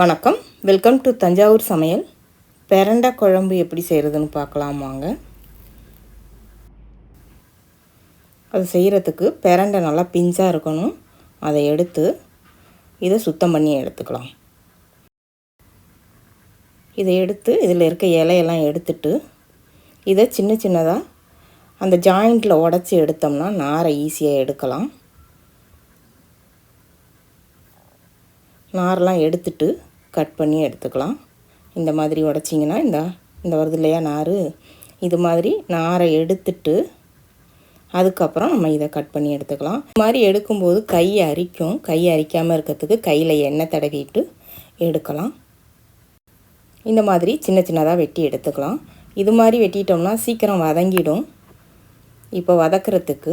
வணக்கம். Welcome to Thanjavur சமையல். பெரண்டை குழம்பு எப்படி செய்கிறதுன்னு பார்க்கலாம் வாங்க. அது செய்கிறதுக்கு பெரண்டை நல்லா பிஞ்சாக இருக்கணும். அதை எடுத்து இதை சுத்தம் பண்ணி எடுத்துக்கலாம். இதை எடுத்து இதில் இருக்க இலையெல்லாம் எடுத்துட்டு இதை சின்ன சின்னதாக அந்த ஜாயிண்டில் உடச்சி எடுத்தோம்னா நாரை ஈஸியாக எடுக்கலாம். நாரெலாம் எடுத்துட்டு கட் பண்ணி எடுத்துக்கலாம். இந்த மாதிரி உடச்சிங்கன்னா இந்த இந்த வருது இல்லையா நார்? இது மாதிரி நாரை எடுத்துட்டு அதுக்கப்புறம் நம்ம இதை கட் பண்ணி எடுத்துக்கலாம். இது மாதிரி எடுக்கும்போது கை அரிக்கும். கை அரிக்காமல் இருக்கிறதுக்கு கையில் எண்ணெய் தடவிட்டு எடுக்கலாம். இந்த மாதிரி சின்ன சின்னதாக வெட்டி எடுத்துக்கலாம். இது மாதிரி வெட்டிட்டோம்னா சீக்கிரம் வதங்கிடும். இப்போ வதக்கிறதுக்கு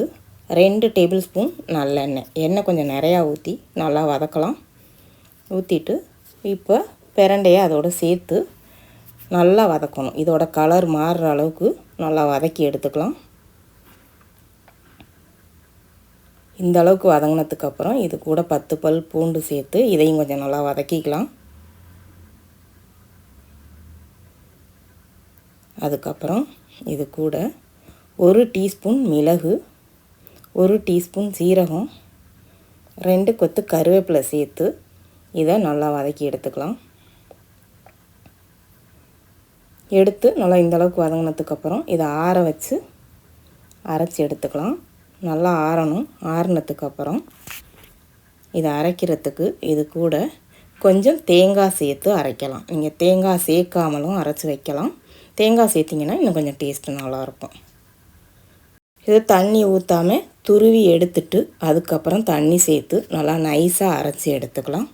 ரெண்டு டேபிள் ஸ்பூன் நல்லெண்ணெய். எண்ணெய் கொஞ்சம் நிறையா ஊற்றி நல்லா வதக்கலாம். ஊற்றிட்டு இப்போ பிரண்டையை அதோடு சேர்த்து நல்லா வதக்கணும். இதோட கலர் மாறுற அளவுக்கு நல்லா வதக்கி எடுத்துக்கலாம். இந்த அளவுக்கு வதங்கினதுக்கப்புறம் இது கூட பத்து பல் பூண்டு சேர்த்து இதையும் கொஞ்சம் நல்லா வதக்கிக்கலாம். அதுக்கப்புறம் இது கூட ஒரு டீஸ்பூன் மிளகு ஒரு டீஸ்பூன் சீரகம் ரெண்டு கொத்து கருவேப்பிலை சேர்த்து இதை நல்லா வதக்கி எடுத்துக்கலாம். எடுத்து நல்லா இந்தளவுக்கு வதங்கினதுக்கப்புறம் இதை ஆற வச்சு அரைச்சி எடுத்துக்கலாம். நல்லா ஆறணும். ஆறினதுக்கப்புறம் இதை அரைக்கிறதுக்கு இது கூட கொஞ்சம் தேங்காய் சேர்த்து அரைக்கலாம். நீங்கள் தேங்காய் சேர்க்காமலும் அரைச்சி வைக்கலாம். தேங்காய் சேர்த்திங்கன்னா இன்னும் கொஞ்சம் டேஸ்ட்டு நல்லாயிருக்கும். இது தண்ணி ஊற்றாமல் துருவி எடுத்துட்டு அதுக்கப்புறம் தண்ணி சேர்த்து நல்லா நைஸாக அரைச்சி எடுத்துக்கலாம்.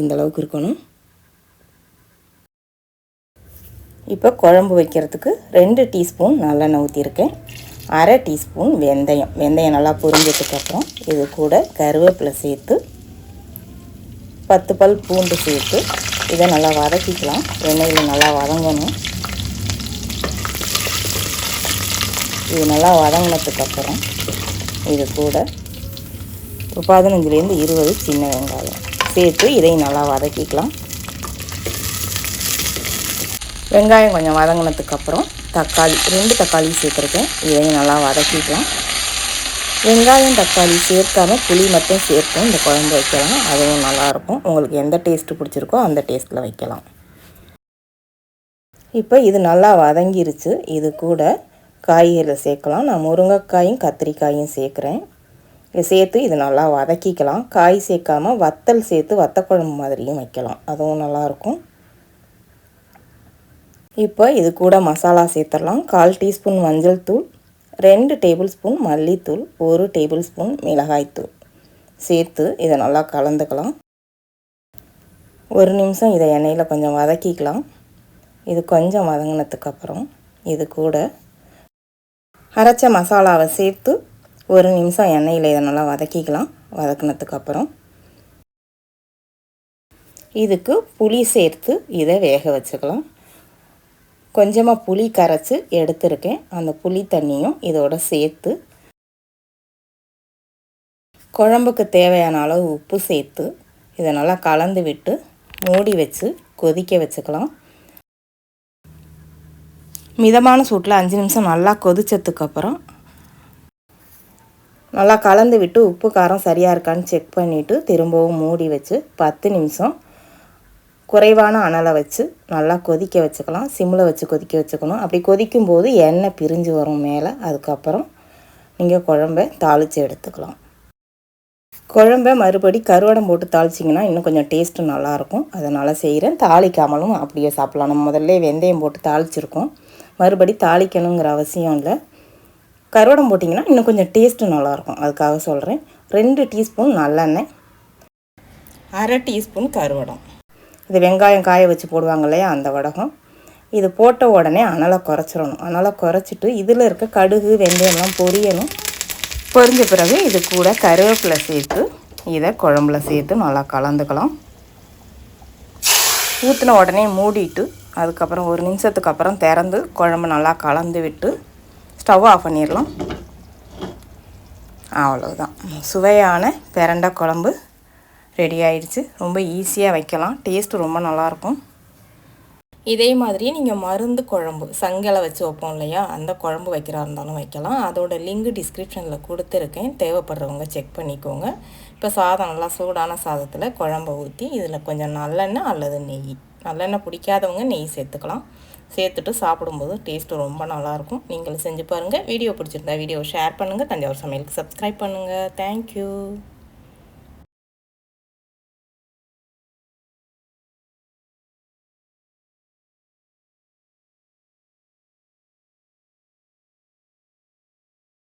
இந்த அளவுக்கு இருக்கணும். இப்போ குழம்பு வைக்கிறதுக்கு ரெண்டு டீஸ்பூன் நல்லெண்ணெய் ஊற்றிருக்கேன் அரை டீஸ்பூன் வெந்தயம். வெந்தயம் நல்லா பொரிஞ்சதுக்கப்புறம் இது கூட கருவேப்பிலை சேர்த்து பத்து பல் பூண்டு சேர்த்து இதை நல்லா வதக்கிக்கலாம். எண்ணெயில் நல்லா வதங்கணும். இது நல்லா வதங்கினதுக்கப்புறம் இது கூட ஒரு பதினஞ்சுலேருந்து இருபது சின்ன வெங்காயம். சேர்த்து இதையும் நல்லா வதக்கிக்கலாம். வெங்காயம் கொஞ்சம் வதங்கினதுக்கப்புறம் தக்காளி ரெண்டு தக்காளி சேர்த்துருக்கேன். இதையும் நல்லா வதக்கிக்கலாம். வெங்காயம் தக்காளி சேர்க்காம புளி மட்டும் சேர்த்தும் இந்த குழம்பு வைக்கலாம். அதுவும் நல்லாயிருக்கும் உங்களுக்கு எந்த டேஸ்ட்டு பிடிச்சிருக்கோ அந்த டேஸ்ட்டில் வைக்கலாம். இப்போ இது நல்லா வதங்கிருச்சு. இது கூட காய்கறியில் சேர்க்கலாம். நான் முருங்கைக்காயும் கத்திரிக்காயும் சேர்க்குறேன். சேர்த்து இது நல்லா வதக்கிக்கலாம். காய் சேர்க்காமல் வத்தல் சேர்த்து வத்தக்குழம்பு மாதிரியும் வைக்கலாம். அதுவும் நல்லாயிருக்கும். இப்போ இது கூட மசாலா சேர்த்துடலாம். கால் டீஸ்பூன் மஞ்சள் தூள் ரெண்டு டேபிள் ஸ்பூன் மல்லித்தூள் ஒரு டேபிள் ஸ்பூன் மிளகாய்த்தூள். சேர்த்து இதை நல்லா கலந்துக்கலாம். ஒரு நிமிஷம் இதை எண்ணெயில் கொஞ்சம் வதக்கிக்கலாம். இது கொஞ்சம் வதங்கினதுக்கப்புறம் இது கூட அரைச்ச மசாலாவை சேர்த்து ஒரு நிமிஷம் எண்ணெயில் இதை நல்லா வதக்கிக்கலாம். வதக்கினதுக்கப்புறம் இதுக்கு புளி சேர்த்து இதை வேக வச்சுக்கலாம். கொஞ்சமாக புளி கரைச்சி எடுத்துருக்கேன். அந்த புளி தண்ணியும் இதோட சேர்த்து குழம்புக்கு தேவையான அளவு உப்பு சேர்த்து இதை நல்லா கலந்து விட்டு மூடி வச்சு கொதிக்க வச்சுக்கலாம். மிதமான சூட்டில் அஞ்சு நிமிஷம் நல்லா கொதித்ததுக்கப்புறம் நல்லா கலந்து விட்டு உப்பு காரம் சரியாக இருக்கான்னு செக் பண்ணிவிட்டு திரும்பவும் மூடி வச்சு பத்து நிமிஷம் குறைவான அனலை வச்சு நல்லா கொதிக்க வச்சுக்கலாம். சிம்மில் வச்சு கொதிக்க வச்சுக்கணும். அப்படி கொதிக்கும் போது எண்ணெய் பிரிஞ்சு வரும் மேலே. அதுக்கப்புறம் நீங்கள் குழம்ப தாளித்து எடுத்துக்கலாம். குழம்ப மறுபடி கருவடம் போட்டு தாளிச்சிங்கன்னா இன்னும் கொஞ்சம் டேஸ்ட்டு நல்லாயிருக்கும். அதனால் செய்கிறேன் தாளிக்காமலும் அப்படியே சாப்பிட்லாம். நம்ம முதல்ல வெந்தயம் போட்டு தாளிச்சிருக்கோம். மறுபடி தாளிக்கணுங்கிற அவசியம் இல்லை. கருவடம் போட்டிங்கன்னா இன்னும் கொஞ்சம் டேஸ்ட்டு நல்லாயிருக்கும். அதுக்காக சொல்கிறேன் ரெண்டு டீஸ்பூன் நல்லெண்ணெய் அரை டீஸ்பூன் கருவடம். இது வெங்காயம் காய வச்சு போடுவாங்க இல்லையா அந்த வடகம். இது போட்ட உடனே அனலை குறைச்சிடணும். அனலை குறைச்சிட்டு இதில் இருக்க கடுகு வெந்தயம்லாம் பொரியணும். பொரிஞ்ச பிறகு இது கூட கருவேப்பிலை சேர்த்து இதை குழம்புல சேர்த்து நல்லா கலந்துக்கலாம். ஊற்றின உடனே மூடிட்டு அதுக்கப்புறம் ஒரு நிமிஷத்துக்கு அப்புறம் திறந்து குழம்பு நல்லா கலந்து விட்டு ஸ்டவ் ஆஃப் பண்ணிடலாம். அவ்வளோதான் சுவையான பிரண்டை குழம்பு ரெடி ஆயிடுச்சு. ரொம்ப ஈஸியாக வைக்கலாம். டேஸ்ட்டு ரொம்ப நல்லாயிருக்கும். இதே மாதிரி நீங்கள் மருந்து குழம்பு சங்கலை வச்சு வைப்போம் இல்லையா? அந்த குழம்பு வைக்கிறா இருந்தாலும் வைக்கலாம். அதோட லிங்க் டிஸ்கிரிப்ஷனில் கொடுத்துருக்கேன். தேவைப்படுறவங்க செக் பண்ணிக்கோங்க. இப்போ சாதம் நல்லா சூடான சாதத்தில் குழம்பை ஊற்றி இதில் கொஞ்சம் நல்லெண்ணெய் அல்லது நெய். நல்லெண்ணெய் பிடிக்காதவங்க நெய் சேர்த்துக்கலாம். சேர்த்துட்டு சாப்பிடும்போது டேஸ்ட்டு ரொம்ப நல்லாயிருக்கும். நீங்களும் செஞ்சு பாருங்கள் வீடியோ பிடிச்சிருந்தா வீடியோ ஷேர் பண்ணுங்கள் தஞ்சாவூர் சமையலுக்கு சப்ஸ்கிரைப் பண்ணுங்கள் தேங்க்யூ